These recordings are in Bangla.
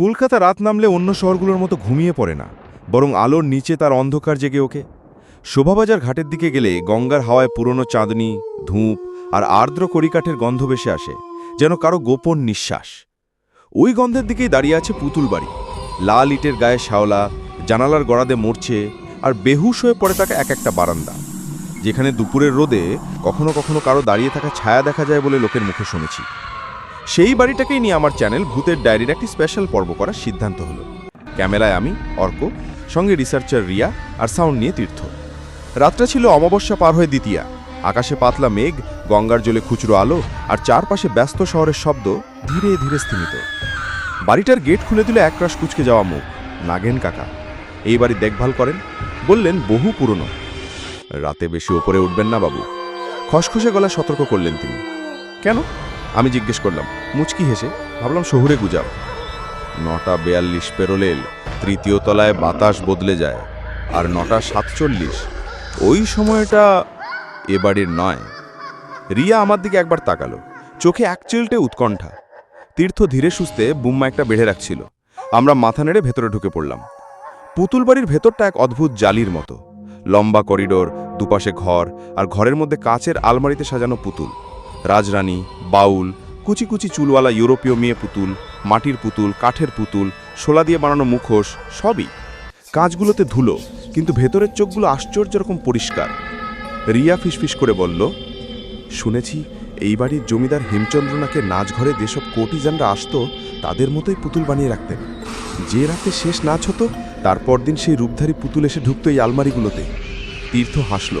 কলকাতা রাত নামলে অন্য শহরগুলোর মতো ঘুমিয়ে পড়ে না, বরং আলোর নিচে তার অন্ধকার জেগে ওকে শোভাবাজার ঘাটের দিকে গেলে গঙ্গার হাওয়ায় পুরনো চাঁদনি, ধূপ আর আর্দ্র কড়িকাঠের গন্ধ ভেসে আসে, যেন কারও গোপন নিঃশ্বাস। ওই গন্ধের দিকেই দাঁড়িয়ে আছে পুতুল বাড়ি। লাল ইটের গায়ে শ্যাওলা, জানালার গড়াদে মরছে আর বেহুশ হয়ে পড়ে থাকা এক একটা বারান্দা, যেখানে দুপুরের রোদে কখনো কখনো কারও দাঁড়িয়ে থাকা ছায়া দেখা যায় বলে লোকের মুখে শুনেছি। সেই বাড়িটাকেই নিয়ে আমার চ্যানেল ভূতের ডায়েরির একটি স্পেশাল পর্ব করার সিদ্ধান্ত হলো। ক্যামেরায় আমি, অর্ক, সঙ্গে রিসার্চার রিয়া আর সাউন্ড নিয়ে তীর্থ। রাতটা ছিল অমাবস্যা পার হয়ে দ্বিতীয়া। আকাশে পাতলা মেঘ, গঙ্গার জলে খুচরো আলো আর চারপাশে ব্যস্ত শহরের শব্দ ধীরে ধীরে স্থিমিত বাড়িটার গেট খুলে দিল একরাশ কুচকে যাওয়া মুখ। নাগেন কাকা, এই বাড়ি দেখভাল করেন? বললেন, বহু পুরনো। রাতে বেশি ওপরে উঠবেন না বাবু। খসখসে গলা সতর্ক করলেন তিনি। কেন? আমি জিজ্ঞেস করলাম, মুচকি হেসে? ভাবলাম, শহুরে গুজাব। নটা বেয়াল্লিশ পেরোলেল তৃতীয় তলায় বাতাস বদলে যায়, আর নটা সাতচল্লিশ। ওই সময়টা এ বাড়ির নয়। রিয়া আমার দিকে একবার তাকালো, চোখে এক চিলটে উৎকণ্ঠা। তীর্থ ধীরে সুস্থে বুম্মা একটা বেড়ে রাখছিল। আমরা মাথা নেড়ে ভেতরে ঢুকে পড়লাম। পুতুল বাড়ির ভেতরটা এক অদ্ভুত জালির মতো। লম্বা করিডোর, দুপাশে ঘর, আর ঘরের মধ্যে কাচের আলমারিতে সাজানো পুতুল। রাজরানী, বাউল, কুচি কুচি চুলওয়ালা ইউরোপীয় মেয়ে পুতুল, মাটির পুতুল, কাঠের পুতুল, শোলা দিয়ে বানানো মুখোশ, সবই। কাঁচগুলোতে ধুলো, কিন্তু ভেতরের চোখগুলো আশ্চর্য রকম পরিষ্কার। রিয়া ফিসফিস করে বলল, শুনেছি এই বাড়ির জমিদার হেমচন্দ্রনাথের নাচঘরে যেসব কোটিজানরা আসতো, তাদের মতোই পুতুল বানিয়ে রাখতেন। যে রাতে শেষ নাচ হতো, তারপর দিন সেই রূপধারী পুতুল এসে ঢুকতো এই আলমারিগুলোতে। তীর্থ হাসল,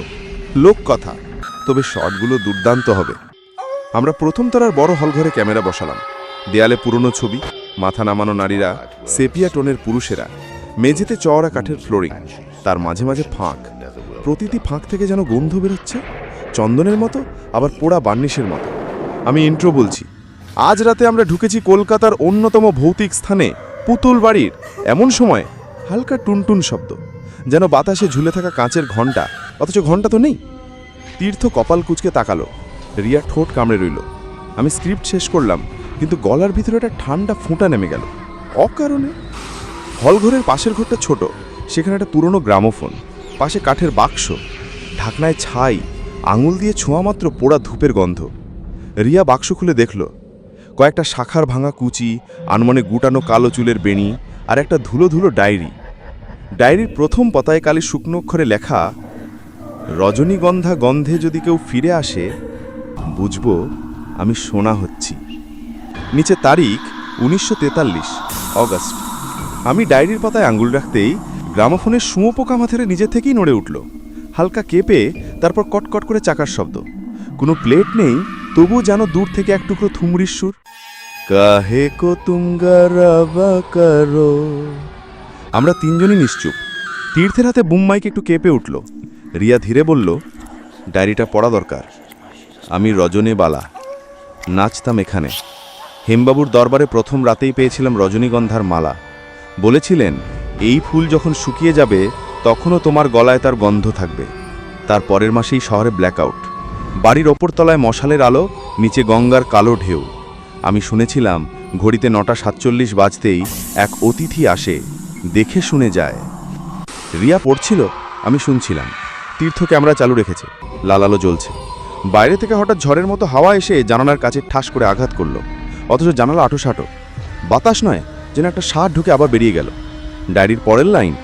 লোক কথা, তবে শটগুলো দুর্দান্ত হবে। আমরা প্রথম তলার বড় হলঘরে ক্যামেরা বসালাম। দেয়ালে পুরনো ছবি, মাথা নামানো নারীরা, সেপিয়া টোনের পুরুষেরা, মেঝেতে চওড়া কাঠের ফ্লোরিং, তার মাঝে মাঝে ফাঁক। প্রতিটি ফাঁক থেকে যেন গন্ধ বেরোচ্ছে, চন্দনের মতো, আবার পোড়া বার্নিশের মতো। আমি ইন্ট্রো বলছি, আজ রাতে আমরা ঢুকেছি কলকাতার অন্যতম ভৌতিক স্থানে, পুতুল বাড়ির, এমন সময়, হালকা টুনটুন শব্দ, যেন বাতাসে ঝুলে থাকা কাঁচের ঘণ্টা অথচ ঘণ্টা তো নেই। তীর্থ কপাল কুচকে তাকালো রিয়া ঠোঁট কামড়ে রইল। আমি স্ক্রিপ্ট শেষ করলাম, কিন্তু গলার ভিতরে একটা ঠান্ডা ফুঁটা নেমে গেল। অকারণে? হলঘরের পাশের ঘরটা ছোট, সেখানে একটা পুরনো গ্রামোফোন, পাশে কাঠের বাক্স, ঢাকনায় ছাই, আঙুল দিয়ে ছোঁয়া মাত্র পোড়া ধূপের গন্ধ। রিয়া বাক্স খুলে দেখল, কয়েকটা শাখার ভাঙা কুচি, আনমনে গুটানো কালো চুলের বেণি আর একটা ধুলো ধুলো ডায়েরি। ডায়েরির প্রথম পতায় কালি শুকনো অক্ষরে লেখা, রজনীগন্ধা গন্ধে যদি কেউ ফিরে আসে বুঝব আমি সোনা হচ্ছি। নিচে তারিখ উনিশশো তেতাল্লিশ, অগস্ট। আমি ডায়েরির পাতায় আঙ্গুল রাখতেই গ্রামোফোনের শুঁয়ো পোকা মাথারে নিজে থেকেই নড়ে উঠল। হালকা কেঁপে তারপর কটকট করে চাকার শব্দ। কোনো প্লেট নেই তবু যেন দূর থেকে এক টুকরো থুমরির সুর। কাহে কো তুঙ্গা রাবা করো। আমরা তিনজনই নিশ্চুপ। তীর্থের হাতে বুম্মাইকে একটু কেঁপে উঠল। রিয়া ধীরে বলল, ডায়েরিটা পড়া দরকার। আমি রজনী বালা। নাচতাম এখানে। হেমবাবুর দরবারে প্রথম রাতেই পেয়েছিলাম রজনীগন্ধার মালা। বলেছিলেন, এই ফুল যখন শুকিয়ে যাবে, তখনও তোমার গলায় তার গন্ধ থাকবে। তার পরের মাসেই শহরে ব্ল্যাকআউট বাড়ির ওপর তলায় মশালের আলো, নিচে গঙ্গার কালো ঢেউ। আমি শুনেছিলাম, ঘড়িতে নটা সাতচল্লিশ বাজতেই এক অতিথি আসে, দেখে শুনে যায়। রিয়া পড়ছিল, আমি শুনছিলাম। তীর্থ ক্যামেরা চালু রেখেছে লালালো জ্বলছে। বাইরে থেকে হঠাৎ ঝড়ের মতো হাওয়া এসে জানালার কাছে ঠাস করে আঘাত করল। অথচ জানালা আটোসাটো বাতাস নয়, যেন একটা সার ঢুকে আবার বেরিয়ে গেল। ডায়েরির পরের লাইন,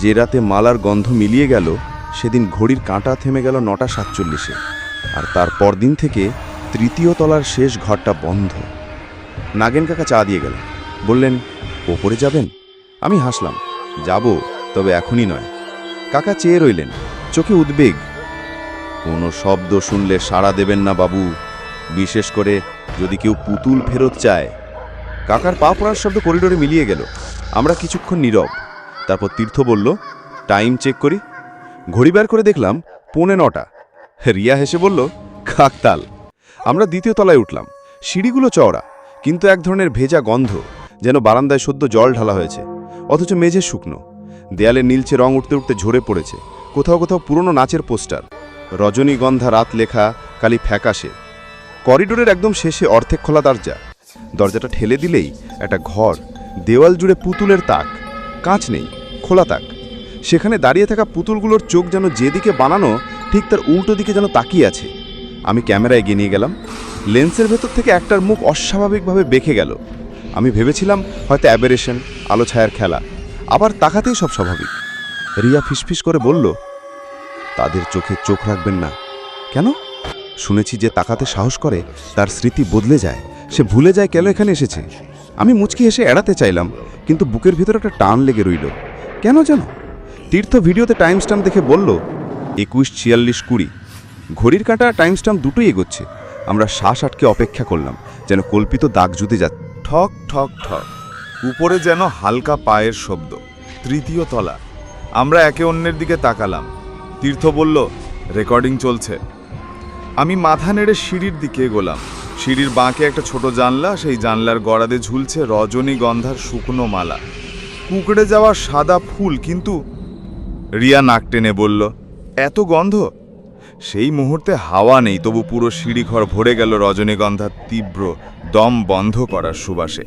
যে রাতে মালার গন্ধ মিলিয়ে গেল, সেদিন ঘড়ির কাঁটা থেমে গেল নটা সাতচল্লিশে। আর তার পরদিন থেকে তৃতীয় তলার শেষ ঘরটা বন্ধ। নাগেন কাকা চা দিয়ে গেল বললেন, ওপরে যাবেন? আমি হাসলাম, যাব, তবে এখনই নয়। কাকা চেয়ে রইলেন, চোখে উদ্বেগ কোনো শব্দ শুনলে সাড়া দেবেন না বাবু। বিশেষ করে যদি কেউ পুতুল ফেরত চায়। কাকার পা পড়ার শব্দ করিডোরে মিলিয়ে গেল। আমরা কিছুক্ষণ নীরব। তারপর তীর্থ বলল, টাইম চেক করি। ঘড়ি বের করে দেখলাম পৌনে নটা। রিয়া হেসে বলল, কাকতাল। আমরা দ্বিতীয় তলায় উঠলাম। সিঁড়িগুলো চওড়া, কিন্তু এক ধরনের ভেজা গন্ধ, যেন বারান্দায় সদ্য জল ঢালা হয়েছে, অথচ মেঝে শুকনো। দেয়ালে নীলচে রং উঠতে উঠতে ঝরে পড়েছে, কোথাও কোথাও পুরনো নাচের পোস্টার। রজনীগন্ধা রাত লেখা কালি ফ্যাকাশে। করিডোরের একদম শেষে অর্ধেক খোলা দরজা। দরজাটা ঠেলে দিলেই একটা ঘর, দেওয়াল জুড়ে পুতুলের তাক। কাঁচ নেই, খোলা তাক। সেখানে দাঁড়িয়ে থাকা পুতুলগুলোর চোখ যেন যেদিকে বানানো, ঠিক তার উল্টো দিকে যেন তাকিয়ে আছে। আমি ক্যামেরা এগিয়ে নিয়ে গেলাম। লেন্সের ভেতর থেকে একটার মুখ অস্বাভাবিকভাবে বেঁকে গেল। আমি ভেবেছিলাম হয়তো অ্যাবেরেশন, আলো ছায়ার খেলা। আবার তাকাতেই সব স্বাভাবিক। রিয়া ফিসফিস করে বলল তাদের চোখে চোখ রাখবেন না। কেন? শুনেছি যে তাকাতে সাহস করে, তার স্মৃতি বদলে যায়। সে ভুলে যায় কেন এখানে এসেছে? আমি মুচকি হেসে এড়াতে চাইলাম, কিন্তু বুকের ভিতরে একটা টান লেগে রইল। কেন যেন? তীর্থ ভিডিওতে টাইম স্ট্যাম্প দেখে বলল, একুশ ছিয়াল্লিশ কুড়ি। ঘড়ির কাঁটা টাইম স্ট্যাম্প দুটোই এগোচ্ছে। আমরা শ্বাস আটকে অপেক্ষা করলাম, যেন কল্পিত দাগ জুতে যা ঠক ঠক ঠক। উপরে যেন হালকা পায়ের শব্দ, তৃতীয় তলা। আমরা একে অন্যের দিকে তাকালাম। তীর্থ বলল, রেকর্ডিং চলছে। আমি মাথা নেড়ে সিঁড়ির দিকে এগোলাম। সিঁড়ির বাঁকে একটা ছোট জানলা, সেই জানলার গড়াদে ঝুলছে রজনীগন্ধার শুকনো মালা। কুকড়ে যাওয়া সাদা ফুল, কিন্তু রিয়া নাক টেনে বলল, এত গন্ধ? সেই মুহূর্তে হাওয়া নেই, তবু পুরো সিঁড়িঘর ভরে গেল রজনীগন্ধার তীব্র দম বন্ধ করার সুবাসে।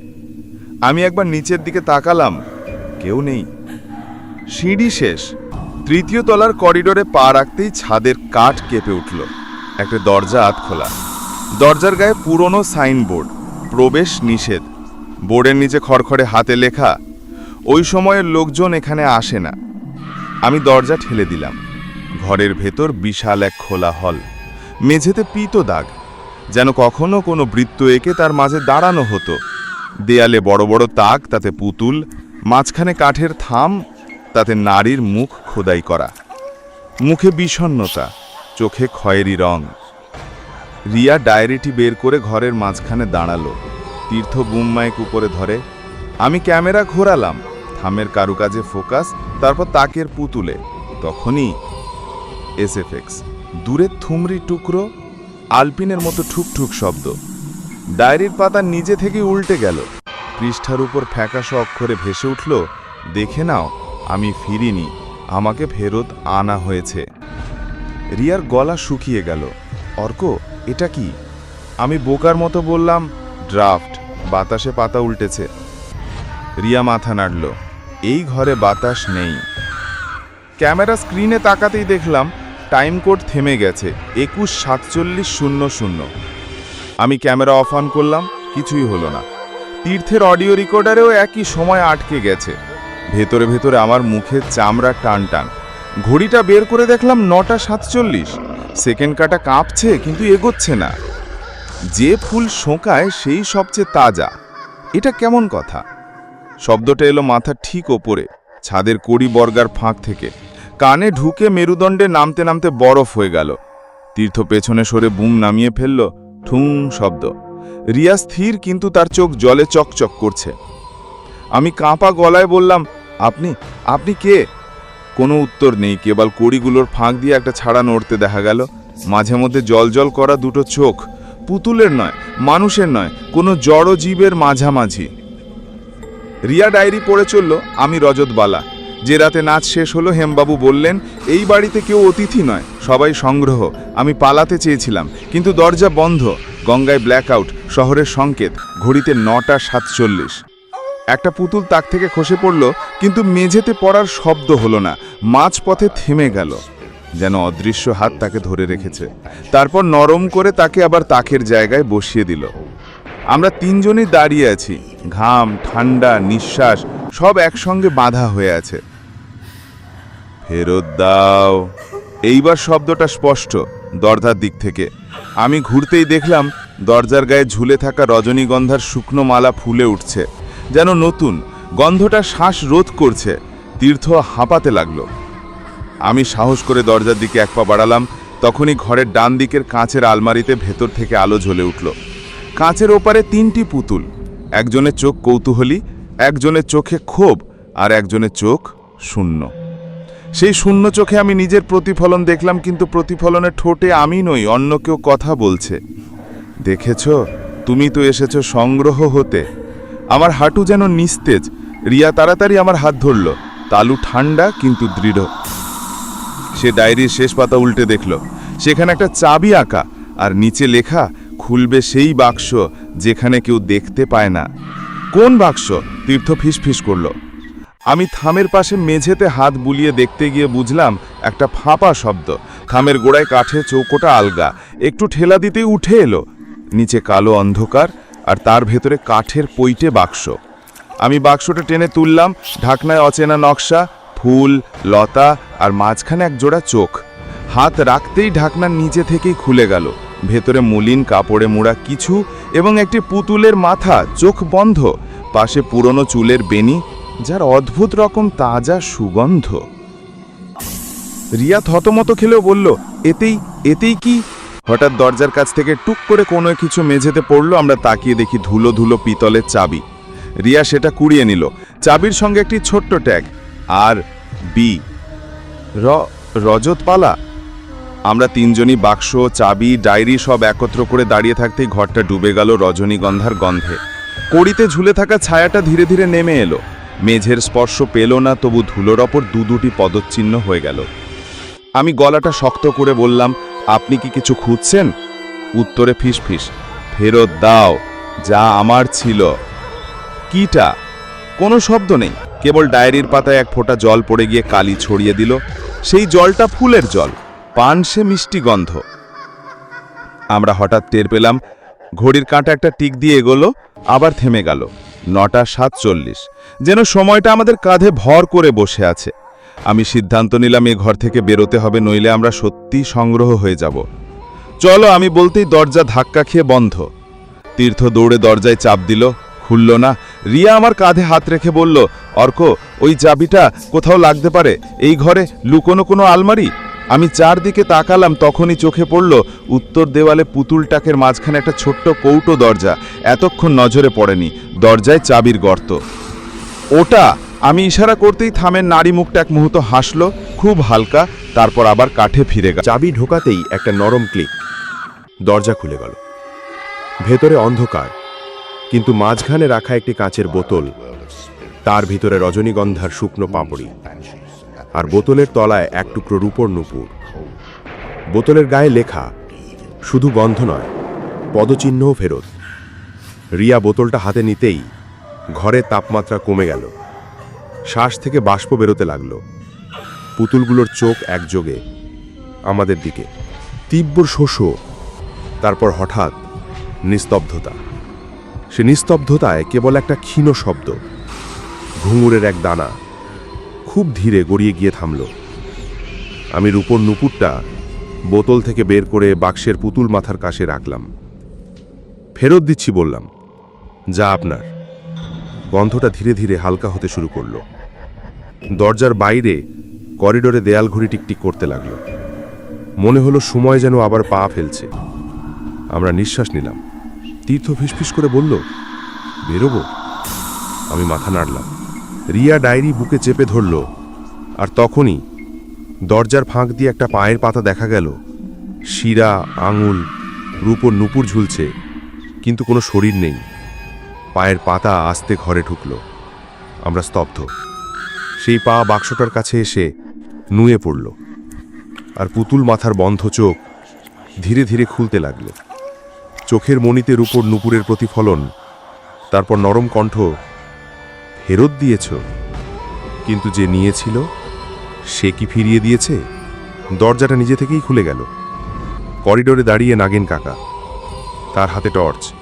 আমি একবার নিচের দিকে তাকালাম, কেউ নেই। সিঁড়ি শেষ। তৃতীয় তলার করিডোরে পা রাখতেই ছাদের কাঠ কেঁপে উঠল। একটা দরজা আত খোলা। দরজার গায়ে পুরনো সাইনবোর্ড, প্রবেশ নিষেধ। বোর্ডের নিচে খড়খড়ে হাতে লেখা, ওই সময়ের লোকজন এখানে আসে না। আমি দরজা ঠেলে দিলাম। ঘরের ভেতর বিশাল এক খোলা হল। মেঝেতে পিতো দাগ। যেন কখনো কোনো বৃত্ত এঁকে তার মাঝে দাঁড়ানো হতো। দেয়ালে বড় বড় তাক, তাতে পুতুল, মাঝখানে কাঠের থাম তাতে নারীর মুখ খোদাই করা। মুখে বিষণ্ণতা, চোখে খয়েরি রং। রিয়া ডায়েরিটি বের করে ঘরের মাঝখানে দাঁড়াল। তীর্থ বুমমাইক উপরে ধরে, আমি ক্যামেরা ঘোরালাম। থামের কারুকাজে ফোকাস, তারপর তাকের পুতুলে। তখনই এসএফএক্স, দূরে থুমরি টুকরো, আলপিনের মতো ঠুকঠুক শব্দ। ডায়েরির পাতা নিজে থেকে উল্টে গেল। পৃষ্ঠার উপর ফ্যাকাশো অক্ষরে ভেসে উঠল, দেখে নাও আমি ফিরিনি, আমাকে ফেরত আনা হয়েছে। রিয়ার গলা শুকিয়ে গেল। অর্ক, এটা কি? আমি বোকার মতো বললাম, ড্রাফট, বাতাসে পাতা উল্টেছে। রিয়া মাথা নাড়ল। এই ঘরে বাতাস নেই। ক্যামেরা স্ক্রিনে তাকাতেই দেখলাম, টাইম কোড থেমে গেছে, একুশ সাতচল্লিশ শূন্য শূন্য। আমি ক্যামেরা অফ অন করলাম, কিছুই হলো না। তীর্থের অডিও রেকর্ডারেও একই সময় আটকে গেছে। ভেতরে ভেতরে আমার মুখে চামড়া টান টান। ঘড়িটা বের করে দেখলাম নটা সাতচল্লিশ। সেকেন্ড কাটা কাঁপছে, কিন্তু এগোচ্ছে না। যে ফুল শোঁকায় সেই সবচেয়ে তাজা। এটা কেমন কথা? শব্দটা এলো মাথার ঠিক ওপরে, ছাদের কড়ি বর্গার ফাঁক থেকে। কানে ঢুকে মেরুদণ্ডে নামতে নামতে বরফ হয়ে গেল। তীর্থ পেছনে সরে বুম নামিয়ে ফেলল ঠুং শব্দ। রিয়া স্থির, কিন্তু তার চোখ জলে চকচক করছে। আমি কাঁপা গলায় বললাম আপনি আপনি কে? কোনো উত্তর নেই, কেবল কড়িগুলোর ফাঁক দিয়ে একটা ছাড়া নড়তে দেখা গেল। মাঝে মধ্যে জলজল করা দুটো চোখ। পুতুলের নয়, মানুষের নয়, কোনো জড় জীবের মাঝামাঝি। রিয়া ডায়েরি পড়ে চলল, আমি রজতবালা যে রাতে নাচ শেষ হলো, হেমবাবু বললেন, এই বাড়িতে কেউ অতিথি নয়, সবাই সংগ্রহ। আমি পালাতে চেয়েছিলাম, কিন্তু দরজা বন্ধ। গঙ্গায় ব্ল্যাকআউট শহরের সংকেত, ঘড়িতে নটা সাতচল্লিশ। একটা পুতুল তাক থেকে খসে পড়ল, কিন্তু মেঝেতে পড়ার শব্দ হলো না। মাঝপথে থেমে গেল, যেন অদৃশ্য হাত তাকে ধরে রেখেছে। তারপর নরম করে তাকে আবার তাকের জায়গায় বসিয়ে দিল। আমরা তিনজনই দাঁড়িয়ে আছি, ঘাম, ঠান্ডা, নিঃশ্বাস, সব একসঙ্গে বাঁধা হয়ে আছে। ফেরত দাও। এইবার শব্দটা স্পষ্ট, দরজার দিক থেকে। আমি ঘুরতেই দেখলাম, দরজার গায়ে ঝুলে থাকা রজনীগন্ধার শুকনো মালা ফুলে উঠছে। যেন নতুন গন্ধটা শ্বাস রোধ করছে। তীর্থ হাঁপাতে লাগল। আমি সাহস করে দরজার দিকে এক পা বাড়ালাম, তখনই ঘরের ডান দিকের কাঁচের আলমারিতে ভেতর থেকে আলো জ্বলে উঠল। কাঁচের ওপারে তিনটি পুতুল, একজনের চোখ কৌতূহলী, একজনের চোখে ক্ষোভ আর একজনের চোখ শূন্য। সেই শূন্য চোখে আমি নিজের প্রতিফলন দেখলাম, কিন্তু প্রতিফলনের ঠোঁটে আমি নই, অন্য কেউ কথা বলছে। দেখেছ, তুমি তো এসেছ সংগ্রহ হতে। আমার হাঁটু যেন নিস্তেজ। রিয়া তাড়াতাড়ি আমার হাত ধরল। তালু ঠান্ডা কিন্তু দৃঢ়। সে ডায়েরির শেষ পাতা উল্টে দেখল। সেখানে একটা চাবি আঁকা, আর নিচে লেখা, খুলবে সেই বাক্স যেখানে কেউ দেখতে পায় না। কোন বাক্স? তীর্থ ফিস ফিস করল। আমি থামের পাশে মেঝেতে হাত বুলিয়ে দেখতে গিয়ে বুঝলাম, একটা ফাঁপা শব্দ। থামের গোড়ায় কাঠে চৌকোটা আলগা। একটু ঠেলা দিতেই উঠে এলো। নিচে কালো অন্ধকার আর তার ভেতরে কাঠের পৈটে বাক্স। আমি বাক্সটা টেনে তুললাম, ঢাকনায় অচেনা নকশা, ফুল, লতা আর মাঝখানে এক জোড়া চোখ। হাত রাখতেই ঢাকনার নিচে থেকেই খুলে গেল। ভেতরে মলিন কাপড়ে মোড়া কিছু এবং একটি পুতুলের মাথা, চোখ বন্ধ। পাশে পুরনো চুলের বেনি যার অদ্ভুত রকম তাজা সুগন্ধ। রিয়া থতমত খেলেও বলল, এতেই এতেই কি হঠাৎ দরজার কাছ থেকে টুক করে কোনো কিছু মেঝেতে পড়ল, আমরা তাকিয়ে দেখি ধুলো ধুলো পিতলের চাবি। রিয়া সেটা কুড়িয়ে নিল। চাবির সঙ্গে একটি ছোট্ট ট্যাগ। আর বি র রজতপালা আমরা তিনজনই বাক্স, চাবি, ডায়েরি সব একত্র করে দাঁড়িয়ে থাকতেই ঘরটা ডুবে গেল রজনীগন্ধার গন্ধে। কড়িতে ঝুলে থাকা ছায়াটা ধীরে ধীরে নেমে এলো। মেঝের স্পর্শ পেল না, তবু ধুলোর ওপর দু দুটি পদচ্চিহ্ন হয়ে গেল। আমি গলাটা শক্ত করে বললাম আপনি কি কিছু খুঁজছেন? উত্তরে ফিস ফিস, ফেরত দাও, যা আমার ছিল। কিটা? কোনো শব্দ নেই। কেবল ডায়েরির পাতায় এক ফোঁটা জল পড়ে গিয়ে কালি ছড়িয়ে দিল। সেই জলটা ফুলের জল পান সে মিষ্টি গন্ধ। আমরা হঠাৎ টের পেলাম, ঘড়ির কাঁটা একটা টিক দিয়ে এগোলো, আবার থেমে গেল। নটা সাতচল্লিশ। যেন সময়টা আমাদের কাঁধে ভর করে বসে আছে। আমি সিদ্ধান্ত নিলাম এ ঘর থেকে বেরোতে হবে, নইলে আমরা সত্যি সংগ্রহ হয়ে যাব। চলো, আমি বলতেই দরজা ধাক্কা খেয়ে বন্ধ। তীর্থ দৌড়ে দরজায় চাপ দিল, খুলল না। রিয়া আমার কাঁধে হাত রেখে বলল, অর্ক, ওই চাবিটা কোথাও লাগতে পারে? এই ঘরে লুকোনো কোনো আলমারি? আমি চারদিকে তাকালাম, তখনই চোখে পড়ল উত্তর দেওয়ালে পুতুল টাকের মাঝখানে একটা ছোট্ট কৌটো দরজা। এতক্ষণ নজরে পড়েনি, দরজায় চাবির গর্ত। ওটা আমি ইশারা করতেই থামের নারী মুখটা এক মুহূর্ত হাসলো, খুব হালকা, তারপর আবার কাঠে ফিরে গেল। চাবি ঢোকাতেই একটা নরম ক্লিক। দরজা খুলে গেল। ভেতরে অন্ধকার, কিন্তু মাঝখানে রাখা একটি কাঁচের বোতল, তার ভিতরে রজনীগন্ধার শুকনো পাপড়ি, আর বোতলের তলায় এক টুকরো রূপর নুপুর। বোতলের গায়ে লেখা, শুধু গন্ধ নয়, পদচিহ্নও ফেরত। রিয়া বোতলটা হাতে নিতেই ঘরের তাপমাত্রা কমে গেল। শ্বাস থেকে বাষ্প বেরোতে লাগল। পুতুলগুলোর চোখ একযোগে আমাদের দিকে। তীব্র শোষ তারপর হঠাৎ নিস্তব্ধতা। সে নিস্তব্ধতায় কেবল একটা ক্ষীণ শব্দ। ঘুঙুরের এক দানা খুব ধীরে গড়িয়ে গিয়ে থামল। আমি রূপর নুপুরটা বোতল থেকে বের করে বাক্সের পুতুল মাথার কাছে রাখলাম। ফেরত দিচ্ছি বললাম, যা আপনার। গন্ধটা ধীরে ধীরে হালকা হতে শুরু করল। দরজার বাইরে করিডোরে দেয়াল ঘড়ি টিকটিক করতে লাগল। মনে হলো সময় যেন আবার পা ফেলছে। আমরা নিঃশ্বাস নিলাম। তীর্থ ফিসফিস করে বলল, বেরোবো? আমি মাথা নাড়লাম। রিয়া ডায়েরি বুকে চেপে ধরল, আর তখনই দরজার ফাঁক দিয়ে একটা পায়ের পাতা দেখা গেল। শিরা, আঙুল, রূপর নুপুর ঝুলছে, কিন্তু কোনো শরীর নেই। পায়ের পাতা আস্তে ঘরে ঢুকল। আমরা স্তব্ধ। সেই পা বাক্সটার কাছে এসে নুয়ে পড়ল। আর পুতুল মাথার বন্ধ চোখ ধীরে ধীরে খুলতে লাগল। চোখের মণিতে রূপর নুপুরের প্রতিফলন, তারপর নরম কণ্ঠ, ফেরত দিয়েছ? কিন্তু যে নিয়েছিল, সে কি ফিরিয়ে দিয়েছে? দরজাটা নিজে থেকেই খুলে গেল। করিডোরে দাঁড়িয়ে নাগেন কাকা। তার হাতে টর্চ।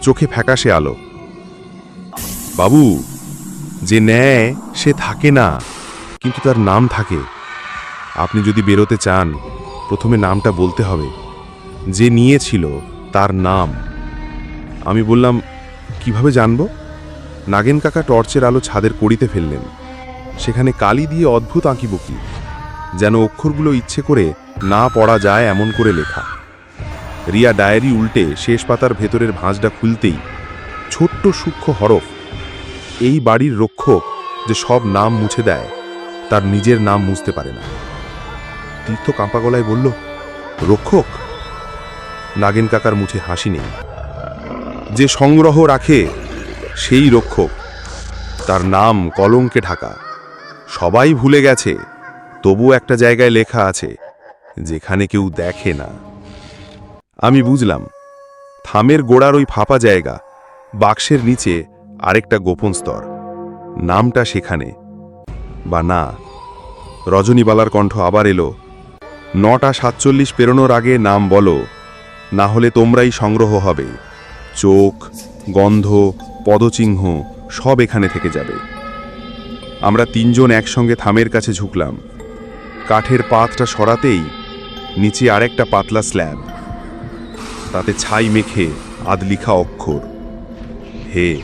চোখে ফ্যাকাশে আলো। বাবু, যে নেয় সে থাকে না, কিন্তু তার নাম থাকে। আপনি যদি বেরোতে চান, প্রথমে নামটা বলতে হবে। যে নিয়েছিল, তার নাম। আমি বললাম, কীভাবে জানব? নাগেন কাকা টর্চের আলো ছাদের কড়িতে ফেললেন। সেখানে কালি দিয়ে অদ্ভুত আঁকিবুকি, যেন অক্ষরগুলো ইচ্ছে করে না পড়া যায় এমন করে লেখা। রিয়া ডায়েরি উল্টে শেষ পাতার ভেতরের ভাঁজটা খুলতেই ছোট্ট সূক্ষ্ম হরফ, এই বাড়ির রক্ষক যে সব নাম মুছে দেয়, তার নিজের নাম মুছতে পারে না। তীর্থ কাঁপা গলায় বলল, রক্ষক? নাগেন কাকার মুছে হাসি নেই। যে সংগ্রহ রাখে সেই রক্ষক, তার নাম কলঙ্কে ঢাকা। সবাই ভুলে গেছে তবু একটা জায়গায় লেখা আছে, যেখানে কেউ দেখে না। আমি বুঝলাম। থামের গোড়ার ওই ফাঁপা জায়গা, বাক্সের নিচে আরেকটা গোপন স্তর। নামটা সেখানে। বা না। রজনীবালার কণ্ঠ আবার এলো। নটা সাতচল্লিশ পেরোনোর আগে নাম বলো, না হলে তোমরাই সংগ্রহ হবে। চোখ, গন্ধ, পদচিহ্ন সব এখানে থেকে যাবে। আমরা তিনজন একসঙ্গে থামের কাছে ঝুঁকলাম। কাঠের পাতটা সরাতেই নিচে আরেকটা পাতলা স্ল্যাব। তাতে ছাই মেখে আধ লিখা অক্ষর। হে,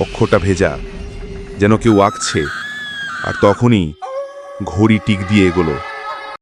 অক্ষরটা ভেজা, যেন কেউ আঁকছে। আর তখনই ঘড়ি টিক দিয়ে এগোলো।